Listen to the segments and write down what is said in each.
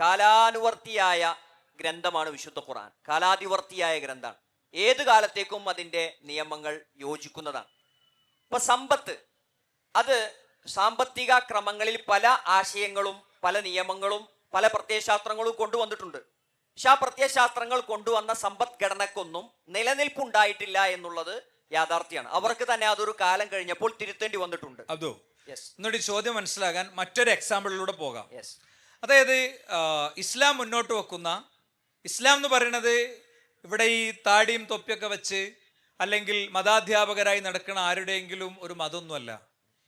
കാലാനുവർത്തിയായ ഗ്രന്ഥമാണ് വിശുദ്ധ ഖുർആൻ. കാലാതിവർത്തിയായ ഗ്രന്ഥമാണ്. ഏത് കാലത്തേക്കും അതിന്റെ നിയമങ്ങൾ യോജിക്കുന്നതാണ്. ഇപ്പൊ സമ്പത്ത്. അത് സാമ്പത്തിക ക്രമങ്ങളിൽ പല ആശയങ്ങളും പല നിയമങ്ങളും പല പ്രത്യയശാസ്ത്രങ്ങളും കൊണ്ടുവന്നിട്ടുണ്ട്. പക്ഷെ ആ പ്രത്യയശാസ്ത്രങ്ങൾ കൊണ്ടുവന്ന സമ്പദ്ഘടനക്കൊന്നും നിലനിൽപ്പുണ്ടായിട്ടില്ല എന്നുള്ളത് യാഥാർത്ഥ്യമാണ്. അവർക്ക് തന്നെ അതൊരു കാലം കഴിഞ്ഞപ്പോൾ തിരുത്തേണ്ടി വന്നിട്ടുണ്ട്. അതോ? യെസ് എന്നിട്ട് ചോദ്യം മനസ്സിലാകാൻ മറ്റൊരു എക്സാമ്പിളിലൂടെ പോകാം. യെസ് അതായത് ഇസ്ലാം മുന്നോട്ട് വെക്കുന്ന ഇസ്ലാം എന്ന് പറയുന്നത് ഇവിടെ ഈ താടിയും തൊപ്പിയൊക്കെ വെച്ച് അല്ലെങ്കിൽ മതാധ്യാപകരായി നടക്കുന്ന ആരുടെയെങ്കിലും ഒരു മതമൊന്നുമല്ല.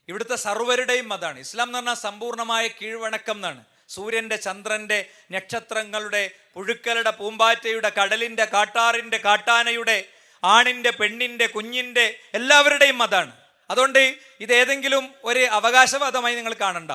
ഇവിടുത്തെ സർവരുടെയും മതമാണ് ഇസ്ലാം എന്ന് പറഞ്ഞാൽ സമ്പൂർണമായ കീഴ്വണക്കം എന്നാണ്. സൂര്യന്റെ ചന്ദ്രന്റെ നക്ഷത്രങ്ങളുടെ പുഴുക്കളുടെ പൂമ്പാറ്റയുടെ കടലിന്റെ കാട്ടാറിന്റെ കാട്ടാനയുടെ ആണിന്റെ പെണ്ണിന്റെ കുഞ്ഞിന്റെ എല്ലാവരുടെയും മതമാണ് അതുകൊണ്ട് ഇത് ഏതെങ്കിലും ഒരു അവകാശവാദമായി നിങ്ങൾ കാണണ്ട.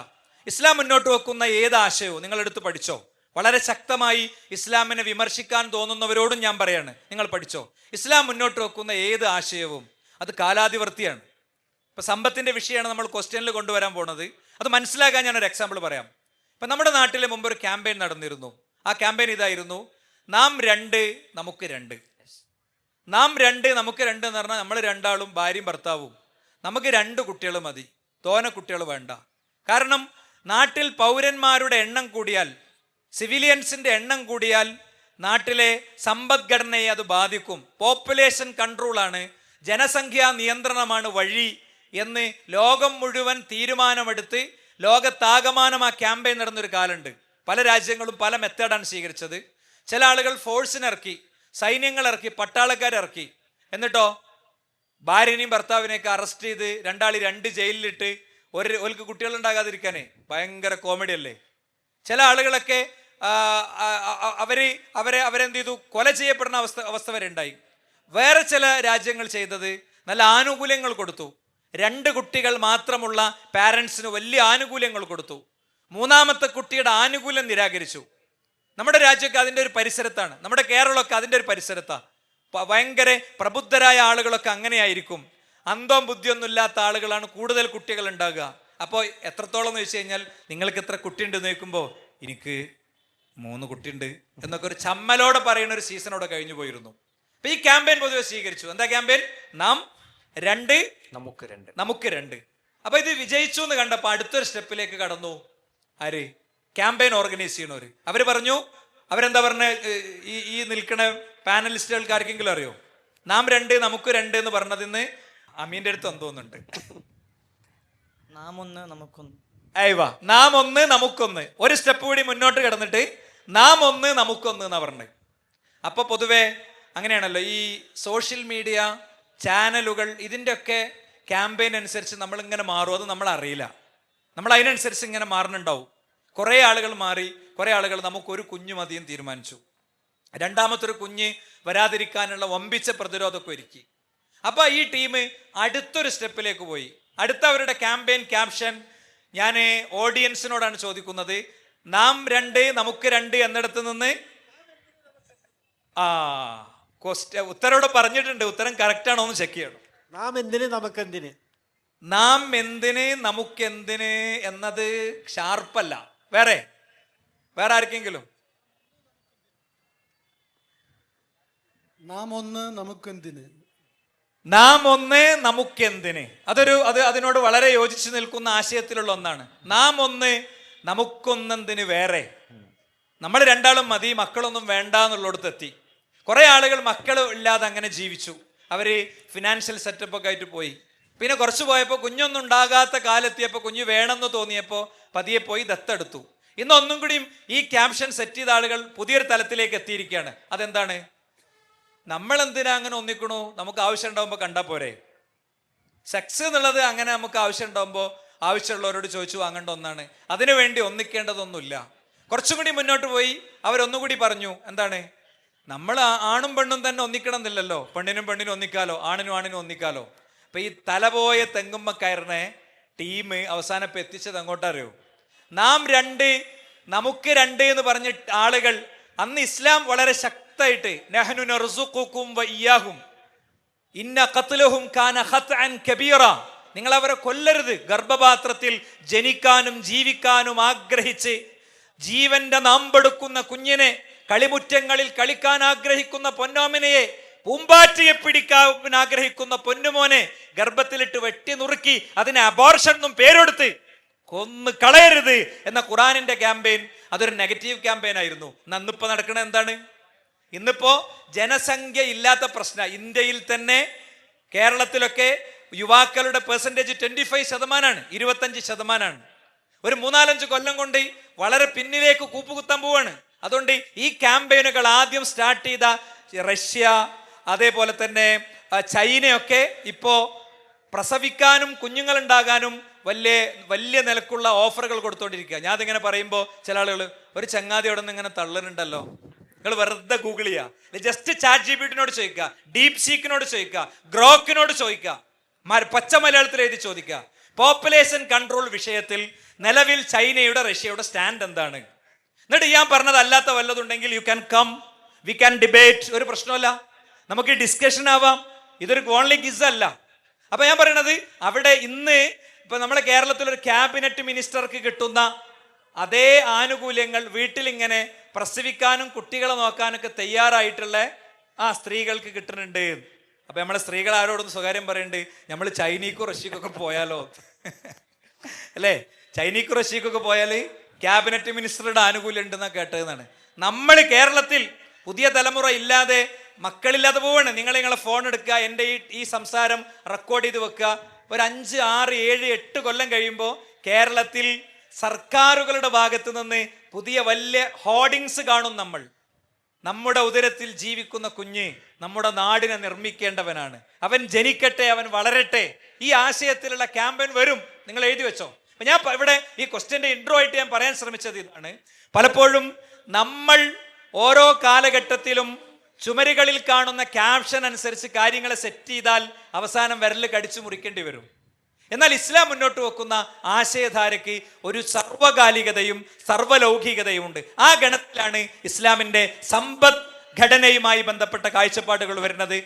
ഇസ്ലാം മുന്നോട്ട് വെക്കുന്ന ഏത് ആശയവും നിങ്ങളെടുത്ത് പഠിച്ചോ? വളരെ ശക്തമായി ഇസ്ലാമിനെ വിമർശിക്കാൻ തോന്നുന്നവരോടും ഞാൻ പറയാണ്. നിങ്ങൾ പഠിച്ചോ? ഇസ്ലാം മുന്നോട്ട് വെക്കുന്ന ഏത് ആശയവും അത് കാലാതിവർത്തിയാണ്. ഇപ്പൊ സമ്പത്തിന്റെ വിഷയമാണ് നമ്മൾ ക്വസ്റ്റ്യനിൽ കൊണ്ടുവരാൻ പോണത്. അത് മനസ്സിലാക്കാൻ ഞാൻ ഒരു എക്സാമ്പിൾ പറയാം. ഇപ്പൊ നമ്മുടെ നാട്ടിലെ മുമ്പ് ഒരു ക്യാമ്പയിൻ നടന്നിരുന്നു. ആ ക്യാമ്പയിൻ ഇതായിരുന്നു. നാം രണ്ട് നമുക്ക് രണ്ട്. നാം രണ്ട് നമുക്ക് രണ്ട് എന്ന് പറഞ്ഞാൽ നമ്മൾ രണ്ടാളും ഭാര്യയും ഭർത്താവും. നമുക്ക് രണ്ട് കുട്ടികൾ മതി. തോന കുട്ടികൾ വേണ്ട. കാരണം നാട്ടിൽ പൗരന്മാരുടെ എണ്ണം കൂടിയാൽ സിവിലിയൻസിന്റെ എണ്ണം കൂടിയാൽ നാട്ടിലെ സമ്പദ്ഘടനയെ അത് ബാധിക്കും. പോപ്പുലേഷൻ കൺട്രോളാണ് ജനസംഖ്യാ നിയന്ത്രണമാണ് വഴി എന്ന് ലോകം മുഴുവൻ തീരുമാനമെടുത്ത് ലോകത്താകമാനം ആ ക്യാമ്പയിൻ നടന്നൊരു കാലമുണ്ട്. പല രാജ്യങ്ങളും പല മെത്തേഡാണ് സ്വീകരിച്ചത്. ചില ആളുകൾ ഫോഴ്സിനിറക്കി സൈന്യങ്ങൾ ഇറക്കി പട്ടാളക്കാരെ ഇറക്കി. എന്നിട്ടോ ഭാര്യനെയും ഭർത്താവിനെയൊക്കെ അറസ്റ്റ് ചെയ്ത് രണ്ടാളി രണ്ട് ജയിലിലിട്ട് ഒരു ഓൽക്ക് കുട്ടികളുണ്ടാകാതിരിക്കാനേ ഭയങ്കര കോമഡി അല്ലേ? ചില ആളുകളൊക്കെ അവർ അവരെ അവരെന്ത് ചെയ്തു? കൊല ചെയ്യപ്പെടുന്ന അവസ്ഥ അവസ്ഥ വരെ ഉണ്ടായി. വേറെ ചില രാജ്യങ്ങൾ ചെയ്തത് നല്ല ആനുകൂല്യങ്ങൾ കൊടുത്തു. രണ്ട് കുട്ടികൾ മാത്രമുള്ള പാരൻസിന് വലിയ ആനുകൂല്യങ്ങൾ കൊടുത്തു. മൂന്നാമത്തെ കുട്ടിയുടെ ആനുകൂല്യം നിരാകരിച്ചു. നമ്മുടെ രാജ്യമൊക്കെ അതിന്റെ ഒരു പരിസരത്താണ്. നമ്മുടെ കേരളമൊക്കെ അതിന്റെ ഒരു പരിസരത്താണ്. ഭയങ്കര പ്രബുദ്ധരായ ആളുകളൊക്കെ അങ്ങനെയായിരിക്കും. അന്തവും ബുദ്ധിയൊന്നും ഇല്ലാത്ത ആളുകളാണ് കൂടുതൽ കുട്ടികൾ ഉണ്ടാകുക. അപ്പോൾ എത്രത്തോളം എന്ന് വെച്ച് കഴിഞ്ഞാൽ നിങ്ങൾക്ക് എത്ര കുട്ടിയുണ്ട് നോക്കുമ്പോൾ എനിക്ക് മൂന്ന് കുട്ടിയുണ്ട് എന്നൊക്കെ ഒരു ചമ്മലോടെ പറയുന്ന ഒരു സീസണോടെ കഴിഞ്ഞു പോയിരുന്നു. അപ്പൊ ഈ ക്യാമ്പയിൻ പൊതുവെ സ്വീകരിച്ചു. എന്താ ക്യാമ്പയിൻ നാം രണ്ട് നമുക്ക് രണ്ട്. നമുക്ക് രണ്ട്. അപ്പൊ ഇത് വിജയിച്ചു എന്ന് കണ്ടപ്പോ അടുത്തൊരു സ്റ്റെപ്പിലേക്ക് കടന്നു. ആര്? ക്യാമ്പയിൻ ഓർഗനൈസ് ചെയ്യണവര് അവർ പറഞ്ഞു അവരെന്താ പറഞ്ഞ? ഈ ഈ നിൽക്കണ പാനലിസ്റ്റുകൾക്ക് ആർക്കെങ്കിലും അറിയോ? നാം രണ്ട് നമുക്ക് രണ്ട് എന്ന് പറഞ്ഞതിന്ന് അമീന്റെ അടുത്ത് എന്തോന്നുണ്ട് നാം ഒന്ന് നമുക്കൊന്ന്. അയവാ നാം ഒന്ന് നമുക്കൊന്ന്. ഒരു സ്റ്റെപ്പ് കൂടി മുന്നോട്ട് കിടന്നിട്ട് നാം ഒന്ന് നമുക്കൊന്ന് എന്നാ പറഞ്ഞത് അപ്പൊ പൊതുവെ അങ്ങനെയാണല്ലോ ഈ സോഷ്യൽ മീഡിയ ചാനലുകൾ ഇതിന്റെ ഒക്കെ ക്യാമ്പയിൻ അനുസരിച്ച് നമ്മൾ ഇങ്ങനെ മാറും. അത് നമ്മൾ അറിയില്ല നമ്മൾ അതിനനുസരിച്ച് ഇങ്ങനെ മാറുന്നുണ്ടാവും കുറേ ആളുകൾ മാറി കുറേ ആളുകൾ നമുക്കൊരു കുഞ്ഞു മതിയും തീരുമാനിച്ചു. രണ്ടാമത്തൊരു കുഞ്ഞ് വരാതിരിക്കാനുള്ള വമ്പിച്ച പ്രതിരോധമൊക്കെ ഒരുക്കി. അപ്പൊ ഈ ടീം അടുത്തൊരു സ്റ്റെപ്പിലേക്ക് പോയി. അടുത്ത അവരുടെ ക്യാമ്പയിൻ ക്യാപ്ഷൻ ഞാൻ ഓഡിയൻസിനോടാണ് ചോദിക്കുന്നത്. നാം രണ്ട് നമുക്ക് രണ്ട് എന്നിടത്ത് നിന്ന്? ആ ക്വസ്റ്റ്യൻ ഉത്തരോട് പറഞ്ഞിട്ടുണ്ട്. ഉത്തരം കറക്റ്റ് ആണോ എന്ന് ചെക്ക് ചെയ്യണം. നാം എന്തിന് നമുക്കെന്തിന് നാം എന്തിന് നമുക്കെന്തിന് എന്നത് ഷാർപ്പല്ല. വേറെ? വേറെ ആർക്കെങ്കിലും? നാം ഒന്ന് നമുക്കെന്തിന് നാം ഒന്നേ നമുക്കെന്തിന്? അതൊരു അത് അതിനോട് വളരെ യോജിച്ച് നിൽക്കുന്ന ആശയത്തിലുള്ള ഒന്നാണ്. നാം ഒന്ന് നമുക്കൊന്നെന്തിന് വേറെ? നമ്മൾ രണ്ടാളും മതി മക്കളൊന്നും വേണ്ട എന്നുള്ളിടത്ത് എത്തി. കുറെ ആളുകൾ മക്കൾ ഇല്ലാതെ അങ്ങനെ ജീവിച്ചു. അവർ ഫിനാൻഷ്യൽ സെറ്റപ്പ് ഒക്കെ ആയിട്ട് പോയി. പിന്നെ കുറച്ച് പോയപ്പോൾ കുഞ്ഞൊന്നും ഉണ്ടാകാത്ത കാലെത്തിയപ്പോൾ കുഞ്ഞ് വേണമെന്ന് തോന്നിയപ്പോൾ പതിയെ പോയി ദത്തെടുത്തു. ഇന്ന് ഒന്നും കൂടിയും ഈ ക്യാപ്ഷൻ സെറ്റ് ചെയ്ത ആളുകൾ പുതിയൊരു തലത്തിലേക്ക് എത്തിയിരിക്കുകയാണ്. അതെന്താണ്? നമ്മൾ എന്തിനാ അങ്ങനെ ഒന്നിക്കണു? നമുക്ക് ആവശ്യം ഉണ്ടാകുമ്പോൾ കണ്ടാൽ പോരെ. സെക്സ് എന്നുള്ളത് അങ്ങനെ നമുക്ക് ആവശ്യം ഉണ്ടാകുമ്പോൾ ആവശ്യമുള്ളവരോട് ചോദിച്ചു വാങ്ങേണ്ട ഒന്നാണ്. അതിനു വേണ്ടി ഒന്നിക്കേണ്ടതൊന്നുമില്ല. കുറച്ചും കൂടി മുന്നോട്ട് പോയി അവരൊന്നുകൂടി പറഞ്ഞു എന്താണ്? നമ്മൾ ആണും പെണ്ണും തന്നെ ഒന്നിക്കണം എന്നില്ലല്ലോ പെണ്ണിനും പെണ്ണിനും ഒന്നിക്കാലോ ആണിനും ആണിനും ഒന്നിക്കാലോ. അപ്പൊ ഈ തലപോയ തെങ്ങുമ്മ കയറിനെ ടീം അവസാനം ഇപ്പം എത്തിച്ചത് അങ്ങോട്ടറിയോ നാം രണ്ട് നമുക്ക് രണ്ട് എന്ന് പറഞ്ഞ ആളുകൾ അന്ന് ഇസ്ലാം വളരെ ശക്തമായിട്ട് നഹ്നു നർസുഖുക്കും വ ഇന്ന ഖത്ലഹും കാന ഖത്അൻ കബീറ. നിങ്ങൾ അവരെ കൊല്ലരുത്. ഗർഭപാത്രത്തിൽ ജനിക്കാനും ജീവിക്കാനും ആഗ്രഹിച്ച് ജീവന്റെ നാമ്പെടുക്കുന്ന കുഞ്ഞിനെ കളിമുറ്റങ്ങളിൽ കളിക്കാൻ ആഗ്രഹിക്കുന്ന പൊന്നോമനയെ പൂമ്പാറ്റയെ പിടിക്കാൻ ആഗ്രഹിക്കുന്ന പൊന്നുമോനെ ഗർഭത്തിലിട്ട് വെട്ടി നുറുക്കി അതിനെ അബോർഷൻ എന്നും പേരെടുത്ത് കൊന്ന് കളയരുത് എന്ന ഖുറാനിന്റെ ക്യാമ്പയിൻ അതൊരു നെഗറ്റീവ് ക്യാമ്പയിൻ ആയിരുന്നു. നന്നിപ്പോ നടക്കണ എന്താണ്? ഇന്നിപ്പോ ജനസംഖ്യ ഇല്ലാത്ത പ്രശ്ന. ഇന്ത്യയിൽ തന്നെ കേരളത്തിലൊക്കെ യുവാക്കളുടെ പെർസെന്റേജ് ട്വന്റി ഫൈവ് ശതമാനമാണ് ഇരുപത്തഞ്ച് ശതമാനമാണ് ഒരു മൂന്നാലഞ്ച് കൊല്ലം കൊണ്ട് വളരെ പിന്നിലേക്ക് കൂപ്പുകുത്താൻ പോവാണ്. അതുകൊണ്ട് ഈ ക്യാമ്പയിനുകൾ ആദ്യം സ്റ്റാർട്ട് ചെയ്ത റഷ്യ അതേപോലെ തന്നെ ചൈനയൊക്കെ ഇപ്പോൾ പ്രസവിക്കാനും കുഞ്ഞുങ്ങളുണ്ടാകാനും വലിയ വലിയ നിലക്കുള്ള ഓഫറുകൾ കൊടുത്തുകൊണ്ടിരിക്കുക ഞാൻ അതിങ്ങനെ പറയുമ്പോൾ ചില ആളുകൾ ഒരു ചങ്ങാതി അവിടെ നിന്ന് ഇങ്ങനെ തള്ളുന്നുണ്ടല്ലോ നിങ്ങൾ വെറുതെ ഗൂഗിൾ ചെയ്യുക ജസ്റ്റ് ചാറ്റ് ജി ബിട്ടിനോട് ചോദിക്കുക ഡീപ് സീക്കിനോട് ചോദിക്കുക ഗ്രോക്കിനോട് ചോദിക്കുക പച്ച മലയാളത്തിൽ എഴുതി ചോദിക്കുക പോപ്പുലേഷൻ കൺട്രോൾ വിഷയത്തിൽ നിലവിൽ ചൈനയുടെ റഷ്യയുടെ സ്റ്റാൻഡ് എന്താണ്? എന്നിട്ട് ഞാൻ പറഞ്ഞത് അല്ലാത്ത വല്ലതുണ്ടെങ്കിൽ you can come we can debate ഒരു പ്രശ്നമല്ല നമുക്ക് ഡിസ്കഷൻ ആവാം. ഇതൊരു ഓൺലി ഗിസ് അല്ല. അപ്പൊ ഞാൻ പറയണത് അവിടെ ഇന്ന് ഇപ്പൊ നമ്മുടെ കേരളത്തിൽ ഒരു ക്യാബിനറ്റ് മിനിസ്റ്റർക്ക് കിട്ടുന്ന അതേ ആനുകൂല്യങ്ങൾ വീട്ടിലിങ്ങനെ പ്രസവിക്കാനും കുട്ടികളെ നോക്കാനൊക്കെ തയ്യാറായിട്ടുള്ള ആ സ്ത്രീകൾക്ക് കിട്ടുന്നുണ്ട്. അപ്പൊ നമ്മളെ സ്ത്രീകൾ ആരോടൊന്ന് സ്വകാര്യം പറയുന്നുണ്ട് നമ്മൾ ചൈനീക്കും റഷ്യക്കൊക്കെ പോയാലോ? അല്ലേ? ചൈനീക്കും റഷ്യക്കൊക്കെ പോയാൽ ക്യാബിനറ്റ് മിനിസ്റ്ററുടെ ആനുകൂല്യം ഉണ്ടെന്നാണ് കേട്ടതെന്നാണ് നമ്മൾ കേരളത്തിൽ പുതിയ തലമുറ ഇല്ലാതെ മക്കളില്ലാതെ പോവാണ്. നിങ്ങൾ നിങ്ങളെ ഫോൺ എടുക്കുക എന്റെ ഈ ഈ സംസാരം റെക്കോർഡ് ചെയ്ത് വെക്കുക. ഒരു അഞ്ച് ആറ് ഏഴ് എട്ട് കൊല്ലം കഴിയുമ്പോൾ കേരളത്തിൽ സർക്കാരുകളുടെ ഭാഗത്ത് നിന്ന് പുതിയ വലിയ ഹോർഡിങ്സ് കാണും നമ്മൾ. നമ്മുടെ ഉദരത്തിൽ ജീവിക്കുന്ന കുഞ്ഞ് നമ്മുടെ നാടിനെ നിർമ്മിക്കേണ്ടവനാണ്. അവൻ ജനിക്കട്ടെ അവൻ വളരട്ടെ. ഈ ആശയത്തിലുള്ള ക്യാമ്പയിൻ വരും. നിങ്ങൾ എഴുതി വെച്ചോ. അപ്പൊ ഞാൻ ഇവിടെ ഈ ക്വസ്റ്റ്യന്റെ ഇൻട്രോ ആയിട്ട് ഞാൻ പറയാൻ ശ്രമിച്ചത് ഇതാണ്. പലപ്പോഴും നമ്മൾ ഓരോ കാലഘട്ടത്തിലും ചുമരുകളിൽ കാണുന്ന ക്യാപ്ഷൻ അനുസരിച്ച് കാര്യങ്ങളെ സെറ്റ് ചെയ്താൽ അവസാനം വിരൽ കടിച്ചു മുറിക്കേണ്ടി വരും. എന്നാൽ ഇസ്ലാം മുന്നോട്ട് വെക്കുന്ന ആശയധാരയ്ക്ക് ഒരു സർവകാലികതയും സർവലൗകികതയും ഉണ്ട് ആ ഗണത്തിലാണ് ഇസ്ലാമിന്റെ സമ്പദ് ഘടനയുമായി ബന്ധപ്പെട്ട കാഴ്ചപ്പാടുകൾ വരുന്നത്.